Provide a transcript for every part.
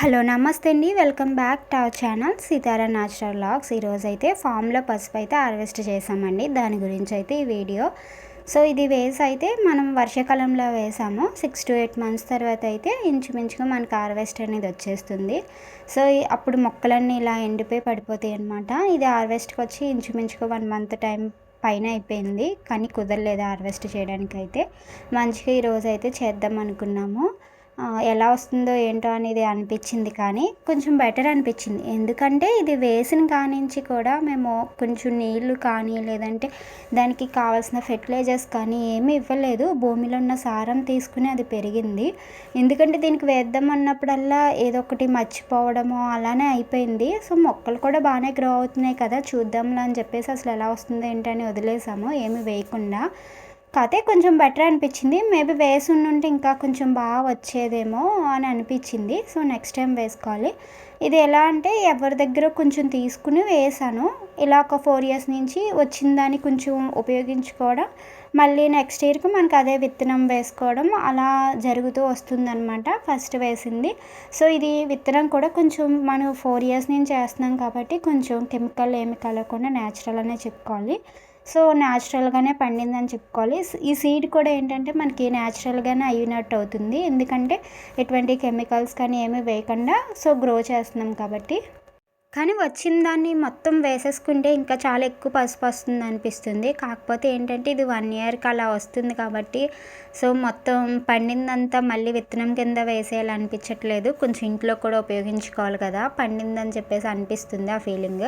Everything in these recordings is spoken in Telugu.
హలో నమస్తే అండి. Welcome back to our channel Sitara natural vlogs ఈరోజైతే అయితే ఫామ్లో పసుపు అయితే హార్వెస్ట్ చేసామండి. దాని గురించి అయితే ఈ వీడియో. సో ఇది వేసి అయితే మనం వర్షాకాలంలో వేసాము. సిక్స్ టు ఎయిట్ మంత్స్ తర్వాత అయితే ఇంచుమించుగా మనకు హార్వెస్ట్ అనేది వచ్చేస్తుంది. సో అప్పుడు మొక్కలన్నీ ఇలా ఎండిపోయి పడిపోతాయి అనమాట ఇది హార్వెస్ట్కి వచ్చి ఇంచుమించుగా వన్ మంత్ టైం పైన అయిపోయింది. కానీ కుదరలేదు హార్వెస్ట్ చేయడానికి అయితే మంచిగా ఈరోజు అయితే చేద్దాం అనుకున్నాము. ఎలా వస్తుందో ఏంటో అనేది అనిపించింది కానీ కొంచెం బెటర్ అనిపించింది. ఎందుకంటే ఇది వేసిన కానించి కూడా మేము కొంచెం నీళ్ళు కానీ లేదంటే దానికి కావాల్సిన ఫెర్టిలైజర్స్ కానీ ఏమీ ఇవ్వలేదు. భూమిలో ఉన్న సారం తీసుకుని అది పెరిగింది. ఎందుకంటే దీనికి వేద్దాం అన్నప్పుడల్లా ఏదో ఒకటి మర్చిపోవడము అలానే అయిపోయింది. సో మొక్కలు కూడా బాగానే గ్రో అవుతున్నాయి కదా చూద్దాంలా అని చెప్పేసి అసలు ఎలా వస్తుందో ఏంటని వదిలేసాము ఏమి వేయకుండా. కాకపోతే కొంచెం బెటర్ అనిపించింది. మేబీ వేసి ఉంటే ఇంకా కొంచెం బాగా వచ్చేదేమో అని అనిపించింది. సో నెక్స్ట్ టైం వేసుకోవాలి. ఇది ఎలా అంటే ఎవరి దగ్గర కొంచెం తీసుకుని వేసాను. ఇలా ఒక ఫోర్ ఇయర్స్ నుంచి వచ్చిన దాన్ని కొంచెం ఉపయోగించుకోవడం మళ్ళీ నెక్స్ట్ ఇయర్కి మనకు అదే విత్తనం వేసుకోవడం అలా జరుగుతూ వస్తుందన్నమాట ఫస్ట్ వేసింది. సో ఇది విత్తనం కూడా కొంచెం మనం ఫోర్ ఇయర్స్ నుంచి చేస్తున్నాం కాబట్టి కొంచెం కెమికల్ ఏమి కలగకుండా న్యాచురల్ అనే చెప్పుకోవాలి. సో న్యాచురల్గానే పండిందని చెప్పుకోవాలి. ఈ సీడ్ కూడా ఏంటంటే మనకి న్యాచురల్గానే అయినట్టు అవుతుంది. ఎందుకంటే ఎటువంటి కెమికల్స్ కానీ ఏమీ వేయకుండా సో గ్రో చేస్తున్నాం కాబట్టి. కానీ వచ్చిన దాన్ని మొత్తం వేసేసుకుంటే ఇంకా చాలా ఎక్కువ పసుపు వస్తుంది అనిపిస్తుంది. కాకపోతే ఏంటంటే ఇది వన్ ఇయర్కి అలా వస్తుంది కాబట్టి సో మొత్తం పండిందంతా మళ్ళీ విత్తనం కింద వేసేయాలి అనిపించట్లేదు కొంచెం ఇంట్లో కూడా ఉపయోగించుకోవాలి కదా పండిందని చెప్పేసి అనిపిస్తుంది ఆ ఫీలింగ్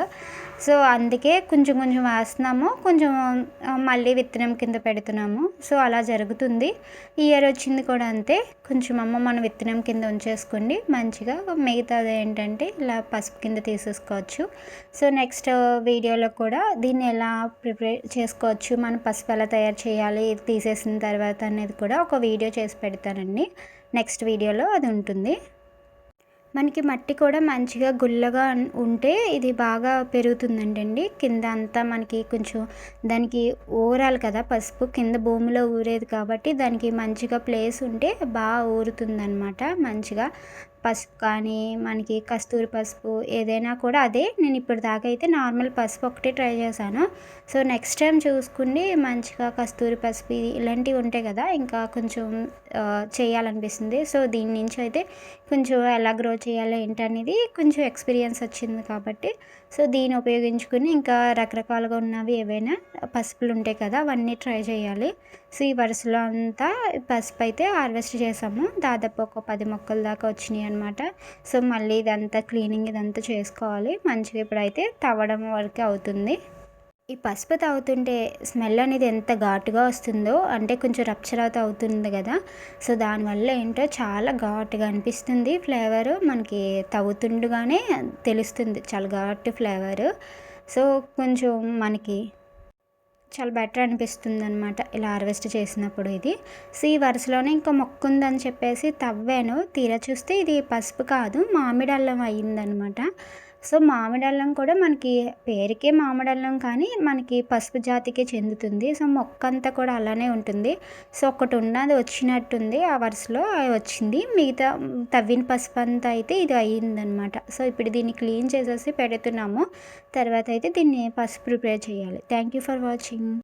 సో అందుకే కొంచెం కొంచెం వేస్తున్నాము కొంచెం మళ్ళీ విత్తనం కింద పెడుతున్నాము. సో అలా జరుగుతుంది. ఇయర్ వచ్చింది కూడా అంతే. కొంచెం అమ్మ మనం విత్తనం కింద ఉంచేసుకోండి. మంచిగా మిగతాది ఏంటంటే ఇలా పసుపు కింద చూసుకోవచ్చు. సో నెక్స్ట్ వీడియోలో కూడా దీన్ని ఎలా ప్రిపేర్ చేసుకోవచ్చు మనం పసుపు ఎలా తయారు చేయాలి తీసేసిన తర్వాత అనేది కూడా ఒక వీడియో చేసి పెడతానండి. నెక్స్ట్ వీడియోలో అది ఉంటుంది. మనకి మట్టి కూడా మంచిగా గుల్లగా ఉంటే ఇది బాగా పెరుగుతుందంటండి. కింద అంతా మనకి కొంచెం దానికి ఊరాలి కదా పసుపు కింద భూమిలో ఊరేది కాబట్టి దానికి మంచిగా ప్లేస్ ఉంటే బాగా ఊరుతుందనమాట మంచిగా పసుపు కానీ మనకి కస్తూరి పసుపు ఏదైనా కూడా అదే. నేను ఇప్పుడు దాకా అయితే నార్మల్ పసుపు ఒకటే ట్రై చేశాను. సో నెక్స్ట్ టైం చూసుకుని మంచిగా కస్తూరి పసుపు ఇలాంటివి ఉంటాయి కదా ఇంకా కొంచెం చేయాలనిపిస్తుంది. సో దీని నుంచి అయితే కొంచెం ఎలా గ్రో చేయాలి ఏంటనేది కొంచెం ఎక్స్పీరియన్స్ వచ్చింది కాబట్టి. సో దీన్ని ఉపయోగించుకుని ఇంకా రకరకాలుగా ఉన్నవి ఏవైనా పసుపులు ఉంటాయి కదా అవన్నీ ట్రై చేయాలి. సో ఈ వరుసలో అంతా పసుపు అయితే హార్వెస్ట్ చేసాము. దాదాపు ఒక పది మొక్కల దాకా వచ్చినాయి అనమాట సో మళ్ళీ ఇదంతా క్లీనింగ్ ఇదంతా చేసుకోవాలి. మంచిగా ఇప్పుడైతే తవ్వడం వరకే అవుతుంది. ఈ పసుపు తాగుతుంటే స్మెల్ అనేది ఎంత ఘాటుగా వస్తుందో అంటే కొంచెం రప్చర్ అవుతూ అవుతుంది కదా. సో దానివల్ల ఏంటో చాలా ఘాటుగా అనిపిస్తుంది ఫ్లేవర్. మనకి తవ్వుతుండగానే తెలుస్తుంది చాలా ఘాటు ఫ్లేవర్. సో కొంచెం మనకి చాలా బెటర్ అనిపిస్తుంది అనమాట ఇలా హార్వెస్ట్ చేసినప్పుడు ఇది. సో ఈ వరుసలోనే ఇంకా మొక్క ఉందని చెప్పేసి తవ్వాను. తీరా చూస్తే ఇది పసుపు కాదు మామిడి అల్లం అయ్యిందనమాట సో మామిడి అల్లం కూడా మనకి పేరుకే మామిడి అల్లం కానీ మనకి పసుపు జాతికే చెందుతుంది. సో మొక్క అంతా కూడా అలానే ఉంటుంది. సో ఒకటి ఉన్నది వచ్చినట్టుంది ఆ వరుసలో వచ్చింది. మిగతా తవ్విన పసుపు అంతా అయితే ఇది అయ్యిందనమాట. సో ఇప్పుడు దీన్ని క్లీన్ చేసేసి పెడుతున్నాము. తర్వాత అయితే దీన్ని పసుపు ప్రిపేర్ చేయాలి. Thank you for watching.